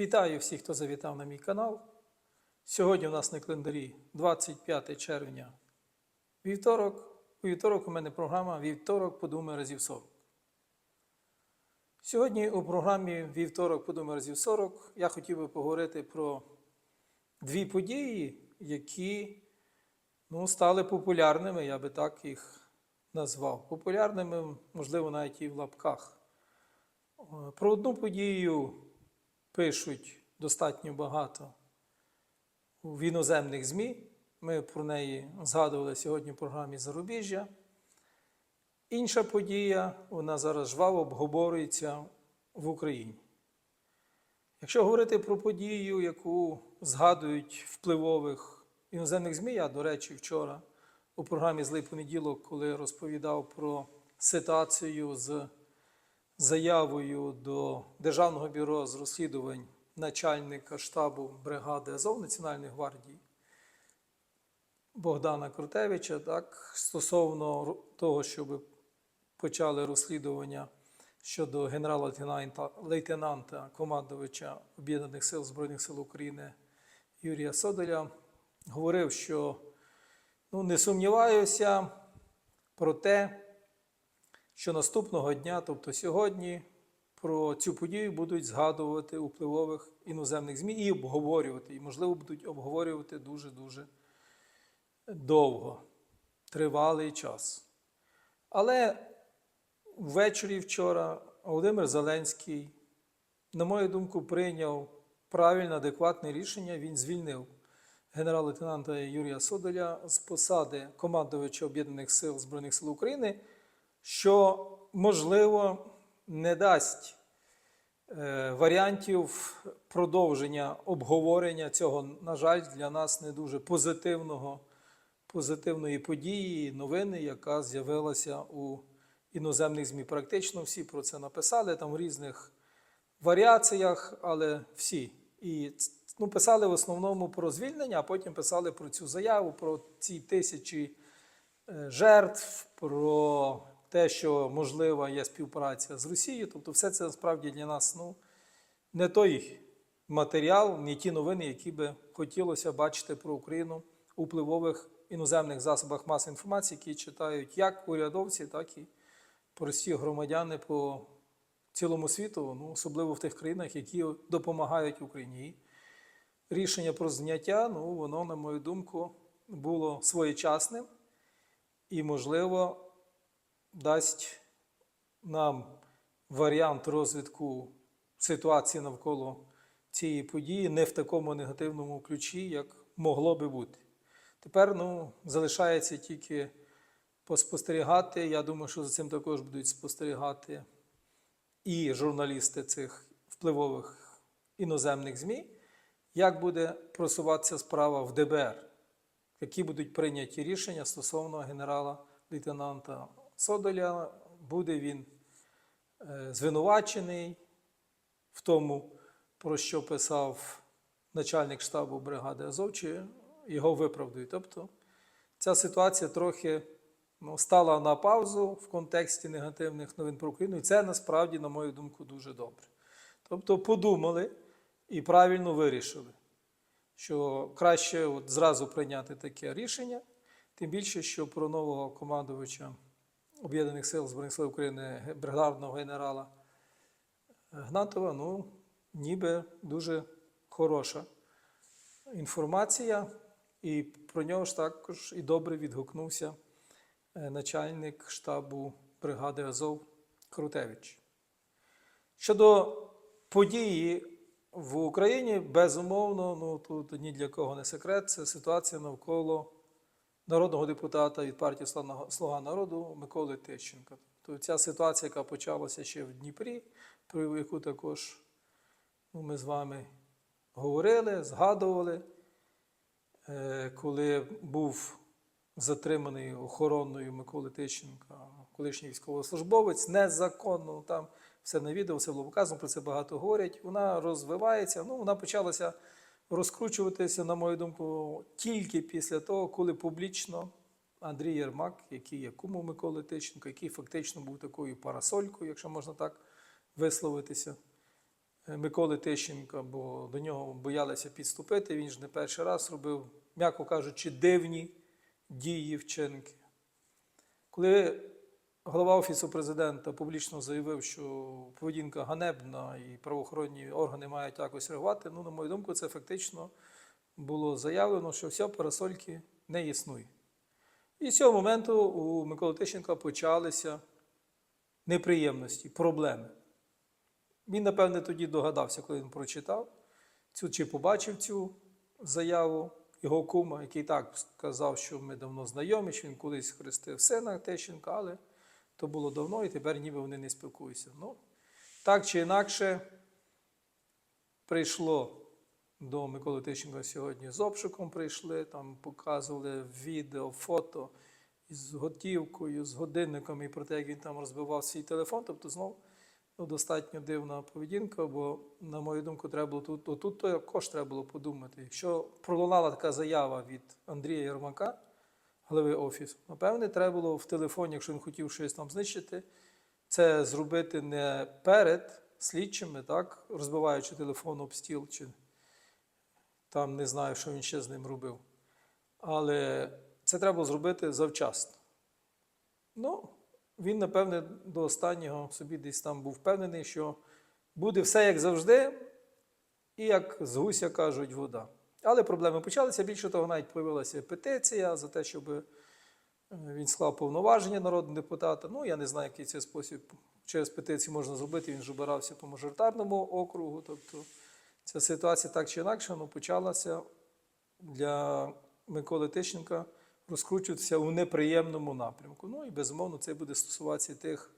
Вітаю всіх, хто завітав на мій канал. Сьогодні у нас на календарі 25 червня. Вівторок. У вівторок у мене програма Вівторок подумай разів 40. Сьогодні у програмі Вівторок подумай разів 40 я хотів би поговорити про дві події, які ну, стали популярними, я би так їх назвав. Популярними, можливо, навіть і в лапках. Е, Про одну подію пишуть достатньо багато в іноземних ЗМІ. Ми про неї згадували сьогодні в програмі Зарубіжжя. Інша подія, вона зараз жваво обговорюється в Україні. Якщо говорити про подію, яку згадують впливових іноземних ЗМІ, я, до речі, вчора у програмі Злий понеділок, коли розповідав про ситуацію з заявою до Державного бюро з розслідувань начальника штабу бригади Азов Національної гвардії Богдана Крутевича, так, стосовно того, щоб почали розслідування щодо генерала-лейтенанта лейтенанта, командувача Об'єднаних сил Збройних сил України Юрія Содоля, говорив, що ну, не сумніваюся про те, що наступного дня, тобто сьогодні, про цю подію будуть згадувати у впливових іноземних ЗМІ і обговорювати. І, можливо, будуть обговорювати дуже-дуже довго, тривалий час. Але ввечері вчора Володимир Зеленський, на мою думку, прийняв правильне, адекватне рішення. Він звільнив генерал-лейтенанта Юрія Содоля з посади командувача Об'єднаних сил Збройних сил України, що, можливо, не дасть е, варіантів продовження обговорення цього, на жаль, для нас не дуже позитивного, позитивної події, новини, яка з'явилася у іноземних ЗМІ. Практично всі про це написали там в різних варіаціях, але всі. І ну, писали в основному про звільнення, а потім писали про цю заяву, про ці тисячі е, жертв, про те, що можлива є співпраця з Росією. Тобто, все це насправді для нас ну, не той матеріал, не ті новини, які би хотілося бачити про Україну у впливових іноземних засобах масової інформації, які читають як урядовці, так і прості громадяни по цілому світу, ну, особливо в тих країнах, які допомагають Україні. Рішення про зняття, ну, воно, на мою думку, було своєчасним і, можливо, дасть нам варіант розвитку ситуації навколо цієї події не в такому негативному ключі, як могло би бути. Тепер ну, залишається тільки поспостерігати. Я думаю, що за цим також будуть спостерігати і журналісти цих впливових іноземних ЗМІ, як буде просуватися справа в ДБР, які будуть прийняті рішення стосовно генерала-лейтенанта Содоля, буде він е, звинувачений в тому, про що писав начальник штабу бригади Азов, чи його виправдують. Тобто ця ситуація трохи ну, стала на паузу в контексті негативних новин про Україну, і це насправді, на мою думку, дуже добре. Тобто подумали і правильно вирішили, що краще от зразу прийняти таке рішення, тим більше, що про нового командувача Об'єднаних сил Збройних сил України бригадного генерала Гнатова, ну, ніби дуже хороша інформація, і про нього ж також і добре відгукнувся е, начальник штабу бригади Азов Крутевич. Щодо події в Україні, безумовно, ну тут ні для кого не секрет, це ситуація навколо народного депутата від партії «Слуга- народу Миколи Тищенка. Тобто ця ситуація, яка почалася ще в Дніпрі, про яку також ну, ми з вами говорили, згадували, Е, коли був затриманий охороною Миколи Тищенка, колишній військовослужбовець, незаконно, ну, там все на відео, все було показано, про це багато говорять. Вона розвивається, ну, вона почалася розкручуватися, на мою думку, тільки після того, коли публічно Андрій Єрмак, який є кумом Миколи Тищенка, який фактично був такою парасолькою, якщо можна так висловитися, е, Миколи Тищенка, бо до нього боялися підступити. Він ж не перший раз робив, м'яко кажучи, дивні дії, вчинки. Коли голова Офісу президента публічно заявив, що поведінка ганебна і правоохоронні органи мають якось реагувати, ну, на мою думку, це фактично було заявлено, що все, парасольки не існує. І з цього моменту у Миколи Тищенка почалися неприємності, проблеми. Він, напевне, тоді догадався, коли він прочитав цю чи побачив цю заяву його кума, який так сказав, що ми давно знайомі, що він колись хрестив сина Тищенка, але то було давно, і тепер ніби вони не спілкуються. Ну, так чи інакше, прийшло до Миколи Тищенка сьогодні з обшуком прийшли, там показували відео, фото із готівкою, з годинником і про те, як він там розбивав свій телефон. Тобто, знов ну, достатньо дивна поведінка, бо, на мою думку, треба було тут, отут також треба було подумати. Якщо пролунала така заява від Андрія Єрмака, голови офісу, напевне, треба було в телефоні, якщо він хотів щось там знищити, це зробити не перед слідчими, так, розбиваючи телефон об стіл, чи там не знаю, що він ще з ним робив. Але це треба було зробити завчасно. Ну, він, напевне, до останнього собі десь там був впевнений, що буде все як завжди, і як з гуся кажуть, вода. Але проблеми почалися. Більше того, навіть появилася петиція за те, щоб е, він склав повноваження народного депутата. Ну, я не знаю, який це спосіб через петицію можна зробити. Він ж обирався по мажоритарному округу. Тобто ця ситуація так чи інакше ну, почалася для Миколи Тищенка розкручуватися у неприємному напрямку. Ну і безумовно це буде стосуватися тих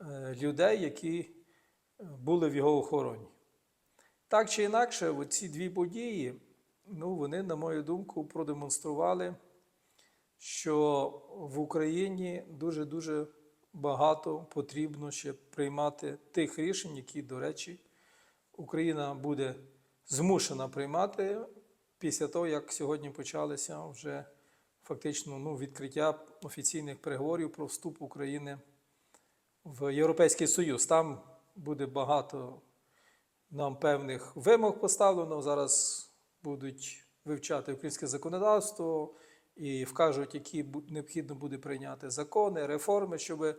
е, людей, які е, були в його охороні. Так чи інакше, ці дві події, ну, вони, на мою думку, продемонстрували, що в Україні дуже-дуже багато потрібно ще приймати тих рішень, які, до речі, Україна буде змушена приймати після того, як сьогодні почалися вже фактично ну, відкриття офіційних переговорів про вступ України в Європейський Союз. Там буде багато нам певних вимог поставлено. Зараз будуть вивчати українське законодавство і вкажуть, які необхідно буде прийняти закони, реформи, щоб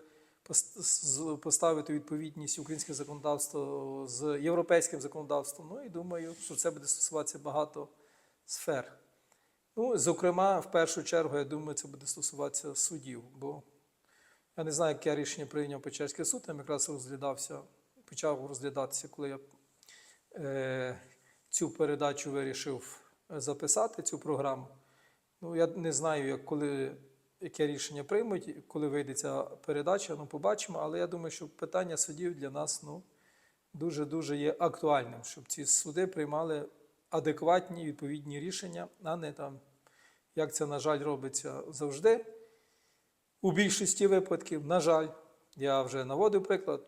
поставити відповідність українське законодавство з європейським законодавством. Ну і думаю, що це буде стосуватися багато сфер. Ну, зокрема, в першу чергу, я думаю, це буде стосуватися судів, бо я не знаю, яке рішення прийняв Печерський суд, там якраз розглядався, почав розглядатися, коли я е, цю передачу вирішив записати, цю програму. Ну, я не знаю, як, коли, яке рішення приймуть, коли вийде ця передача, ну, побачимо, але я думаю, що питання судів для нас ну, дуже-дуже є актуальним, щоб ці суди приймали адекватні відповідні рішення, а не там, як це, на жаль, робиться завжди. У більшості випадків, на жаль, я вже наводив приклад.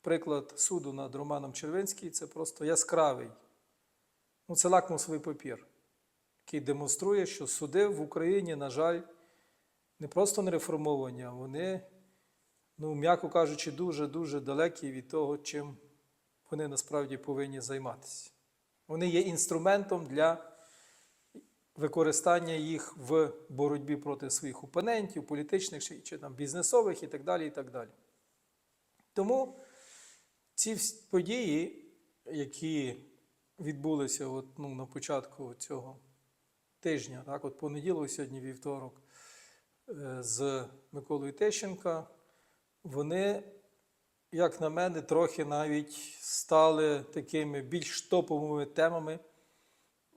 Приклад суду над Романом Червинським це просто яскравий. Ну, це лакмусовий папір, який демонструє, що суди в Україні, на жаль, не просто не реформовані, а вони, ну, м'яко кажучи, дуже-дуже далекі від того, чим вони насправді повинні займатися. Вони є інструментом для використання їх в боротьбі проти своїх опонентів, політичних чи, там, бізнесових і так далі. і так далі. Тому ці події, які відбулися от, ну, на початку цього тижня, так, от понеділок, сьогодні вівторок, е, з Миколою Тищенка, вони, як на мене, трохи навіть стали такими більш топовими темами,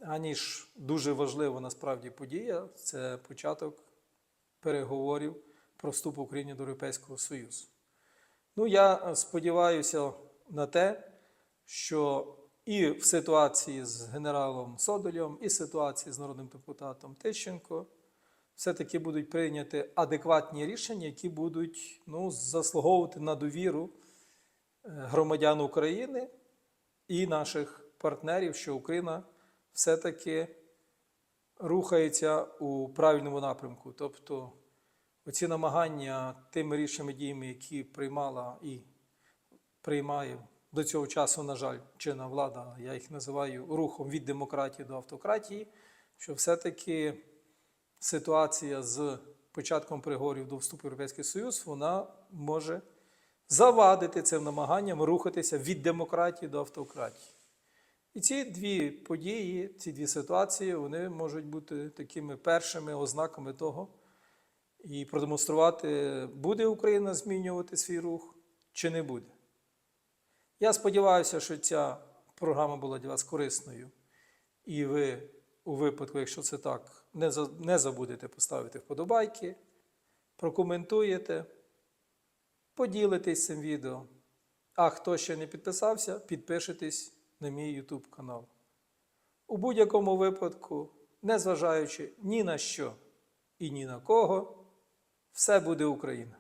аніж дуже важлива насправді подія. Це початок переговорів про вступ України до Європейського Союзу. Ну, я сподіваюся на те, що і в ситуації з генералом Содолєм, і в ситуації з народним депутатом Тищенко все-таки будуть прийняті адекватні рішення, які будуть ну, заслуговувати на довіру е, громадян України і наших партнерів, що Україна все-таки рухається у правильному напрямку. Тобто оці намагання тими рішеннями діями, які приймала і приймає до цього часу, на жаль, чинна влада, я їх називаю рухом від демократії до автократії, що все-таки ситуація з початком переговорів до вступу в Європейський Союз, вона може завадити цим намаганням рухатися від демократії до автократії. І ці дві події, ці дві ситуації, вони можуть бути такими першими ознаками того і продемонструвати, буде Україна змінювати свій рух чи не буде. Я сподіваюся, що ця програма була для вас корисною, і ви, у випадку, якщо це так, не, забудете поставити вподобайки, прокоментуєте, поділитесь цим відео. А хто ще не підписався, підпишитесь на мій YouTube канал. У будь-якому випадку, незважаючи ні на що і ні на кого, все буде Україна.